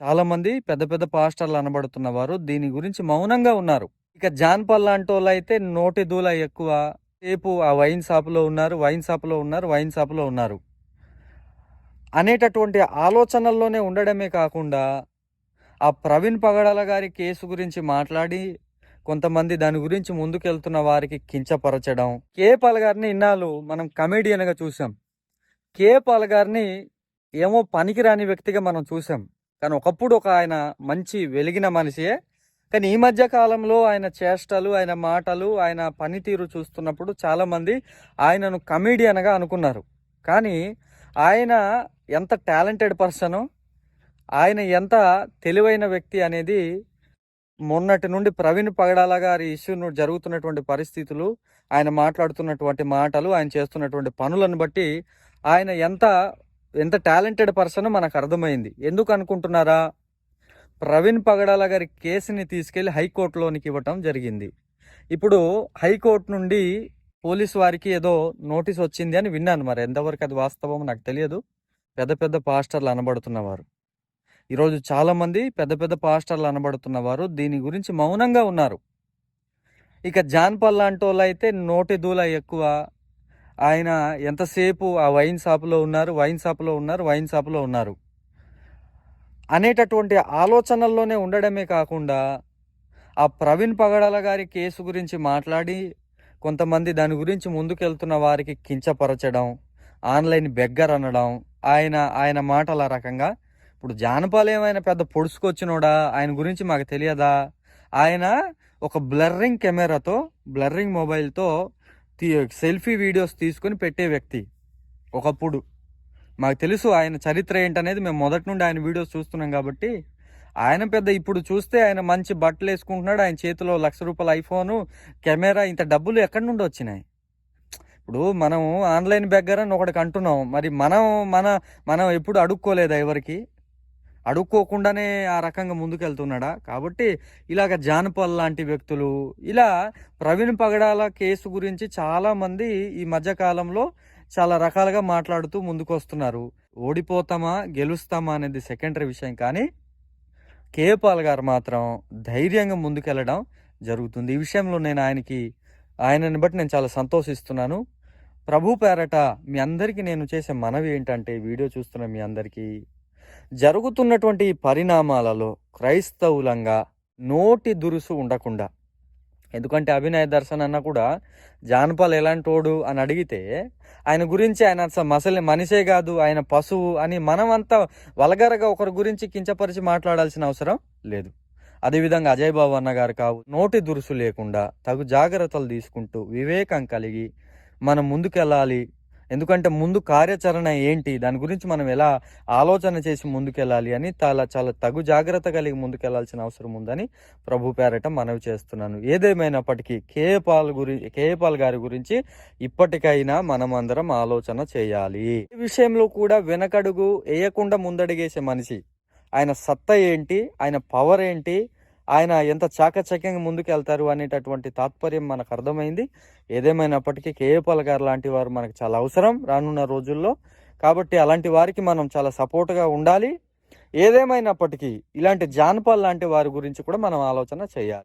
చాలామంది పెద్ద పెద్ద పాస్టర్లు అనబడుతున్న వారు దీని గురించి మౌనంగా ఉన్నారు. ఇక జాన్‌పాల్ అయితే నోటి దూల ఎక్కువ. సేపు ఆ వైన్ షాప్‌లో ఉన్నారు, వైన్ షాప్‌లో ఉన్నారు, వైన్ షాప్‌లో ఉన్నారు. అనేటటువంటి ఆలోచనల్లోనే ఉండడమే కాకుండా, ఆ ప్రవీణ్ పగడాల గారి కేసు గురించి మాట్లాడి, కొంతమంది దాని గురించి ముందుకెళ్తున్న వారికి కించపరచడం. కే. పాల్ గారిని ఇన్నాళ్ళు మనం కమెడియన్‌గా చూసాం. కే. పాల్ గారిని ఏమో పనికిరాని వ్యక్తిగా మనం చూసాం. కానీ ఒకప్పుడు ఒక ఆయన మంచి వెలిగిన మనిషియే. కానీ ఈ మధ్య కాలంలో ఆయన చేష్టలు, ఆయన మాటలు, ఆయన పనితీరు చూస్తున్నప్పుడు చాలామంది ఆయనను కమెడియన్‌గా అనుకున్నారు. కానీ ఆయన ఎంత టాలెంటెడ్ పర్సనో, ఆయన ఎంత తెలివైన వ్యక్తి అనేది మొన్నటి నుండి ప్రవీణ్ పగడాల గారి ఇష్యూను జరుగుతున్నటువంటి పరిస్థితులు, ఆయన మాట్లాడుతున్నటువంటి మాటలు, ఆయన చేస్తున్నటువంటి పనులను బట్టి ఆయన ఎంత ఎంత టాలెంటెడ్ పర్సనో మనకు అర్థమైంది. ఎందుకు అనుకుంటున్నారా? ప్రవీణ్ పగడాల గారి కేసుని తీసుకెళ్ళి హైకోర్టులోనికి ఇవ్వటం జరిగింది. ఇప్పుడు హైకోర్టు నుండి పోలీసు వారికి ఏదో నోటీస్ వచ్చింది అని విన్నాను. మరి ఎంతవరకు అది వాస్తవం నాకు తెలియదు. పెద్ద పెద్ద పాస్టర్లు అనబడుతున్నవారు. ఈరోజు చాలామంది పెద్ద పెద్ద పాస్టర్లు అనబడుతున్నవారు దీని గురించి మౌనంగా ఉన్నారు. ఇక జాన్‌పాల్ లాంటోళ్ళైతే నోటి దూల ఎక్కువ. ఆయన ఎంతసేపు ఆ వైన్ షాప్‌లో ఉన్నారు, వైన్ షాప్‌లో ఉన్నారు, వైన్ షాప్‌లో ఉన్నారు. అనేటటువంటి ఆలోచనల్లోనే ఉండడమే కాకుండా, ఆ ప్రవీణ్ పగడాల గారి కేసు గురించి మాట్లాడి, కొంతమంది దాని గురించి ముందుకెళ్తున్న వారికి కించపరచడం, ఆన్‌లైన్ బెగ్గర్ అనడం, ఆయన ఆయన మాటల రకంగా. ఇప్పుడు జానపాల్ ఏమైనా పెద్ద పొడుచుకొచ్చినోడా ఆయన గురించి మాకు తెలియదా? ఆయన ఒక బ్లర్రింగ్ కెమెరాతో, బ్లర్రింగ్ మొబైల్‌తో సెల్ఫీ వీడియోస్ తీసుకొని పెట్టే వ్యక్తి. ఒకప్పుడు. మాకు తెలుసు ఆయన చరిత్ర ఏంటనేది మేము మొదటి నుండి ఆయన వీడియోస్ చూస్తున్నాం కాబట్టి, ఆయన పెద్ద ఇప్పుడు చూస్తే ఆయన మంచి బట్టలు వేసుకుంటున్నాడు ఆయన చేతిలో లక్ష రూపాయల ఐఫోను, కెమెరా ఇంత డబ్బులు ఎక్కడి నుండి వచ్చినాయి? ఇప్పుడు మనం ఆన్‌లైన్ బెగ్గర్ అని ఒకటికి అంటున్నాం. మరి మనం మన మనం ఎప్పుడు అడుక్కోలేదా ఎవరికి అడుక్కోకుండానే ఆ రకంగా ముందుకెళ్తున్నాడా? కాబట్టి ఇలాగ జానపాల్ లాంటి వ్యక్తులు, ఇలా ప్రవీణ్ పగడాల కేసు గురించి చాలామంది ఈ మధ్యకాలంలో చాలా రకాలుగా మాట్లాడుతూ ముందుకొస్తున్నారు. ఓడిపోతామా? గెలుస్తామా? అనేది సెకండరీ విషయం కానీ, కే. పాల్ గారు మాత్రం ధైర్యంగా ముందుకెళ్ళడం జరుగుతుంది. ఈ విషయంలో నేను ఆయనకి ఆయనని బట్టి నేను చాలా సంతోషిస్తున్నాను. ప్రభు పేరట మీ అందరికీ నేను చేసే మనవి ఏంటంటే, వీడియో చూస్తున్న మీ అందరికీ, జరుగుతున్నటువంటి పరిణామాలలో క్రైస్తవులంగా నోటి దురుసు ఉండకుండా. ఎందుకంటే అభినయ దర్శన్ అన్న కూడా జానపాల్ ఎలాంటోడు అని అడిగితే ఆయన గురించి ఆయన అసలు మసలి మనిషే కాదు ఆయన పశువు అని మనమంతా వలగరగా ఒకరి గురించి కించపరిచి మాట్లాడాల్సిన అవసరం లేదు. అదేవిధంగా అజయ్ బాబు అన్న గారు కావు నోటి దురుసు లేకుండా తగు జాగ్రత్తలు తీసుకుంటూ వివేకం కలిగి మనం ముందుకెళ్ళాలి ఎందుకంటే ముందు కార్యాచరణ ఏంటి? దాని గురించి మనం ఎలా ఆలోచన చేసి ముందుకెళ్ళాలి అని చాలా చాలా తగు జాగ్రత్త కలిగి ముందుకెళ్ళాల్సిన అవసరం ఉందని ప్రభు పేరట మనవి చేస్తున్నాను. ఏదేమైనప్పటికీ కేపాల్ గురి కేపాల్ గారి గురించి ఇప్పటికైనా మనం అందరం ఆలోచన చేయాలి. ఈ విషయంలో కూడా వెనకడుగు వేయకుండా ముందడిగేసే మనిషి. ఆయన సత్తా ఏంటి? ఆయన పవర్ ఏంటి? ఆయన ఎంత చాకచక్యంగా ముందుకెళ్తారు అనేటటువంటి తాత్పర్యం మనకు అర్థమైంది. ఏదేమైనప్పటికీ కేఏపాల్ గారు లాంటి వారు మనకు చాలా అవసరం రానున్న రోజుల్లో. కాబట్టి అలాంటి వారికి మనం చాలా సపోర్ట్గా ఉండాలి. ఏదేమైనప్పటికీ ఇలాంటి జాన్పాల్ లాంటి వారి గురించి కూడా మనం ఆలోచన చేయాలి.